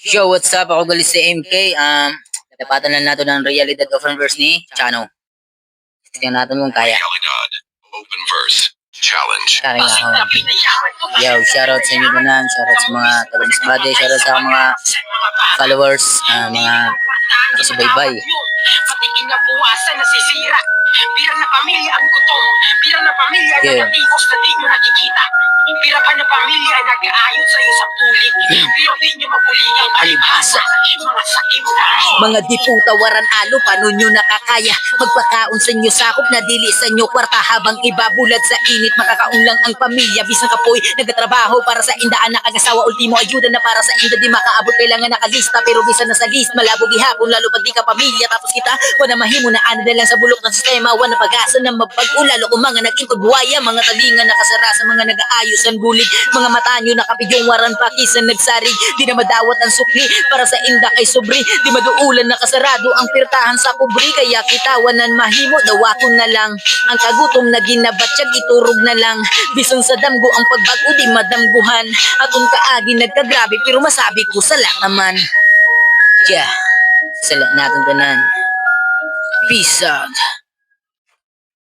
Yo, what's up? Ako galis si MK. Um, napatan lang natin ng realidad of verse ni Chano. Tingnan natin kung kaya. Realidad. Open verse. Challenge. Kaya nga ako. Yo, shoutout sa inyo naman. Shoutout sa mga taga-masbade. Shoutout sa mga followers. ah, mga nakasubaybay. Pati kinabukasan nasisira. Bilang na pamilya ang gutom. Bilang na pamilya ang nakatikos na di nyo nakikita. Na pamilya ay nag-aayon sa iyo sa pulik. Pero di nyo mapuli ang palibhasa. Mga sakim na. Mga di po tawaran alo, paano nyo nakakaya? Magpakaon sa inyo sakop na dili sa inyo kwarta habang iba bulag sa init makakaon lang ang pamilya. Bisang kapoy nagatrabaho para sa indaan na kagasawa ultimo ayuda na para sa inda di makaabot kailangan nakalista pero bisan na sa list. Malabo gihapon lalo pag di ka pamilya tapos kita wala mahimo na ano na lang sa bulok ng sistema wala pag-asa na mapag-u lalo kung mga nagintod buhaya mga talingan nakasara sa mga nag-aayos ang bulig mga mata nyo nakapigyong waran pakisan nagsarig di na madawat ang sukli para sa inda kay sobri. Di maduulan nakasarado ang pirtahan sa kubri kaya kitawanan mahimo dawaton na lang ang kagutom na ginabatsyag iturog na lang bisan sa damgo ang pagbago di madamguhan atong kaagi nagkagrabe pero masabi ko sala naman Yeah. Sala natin tanan. Peace out.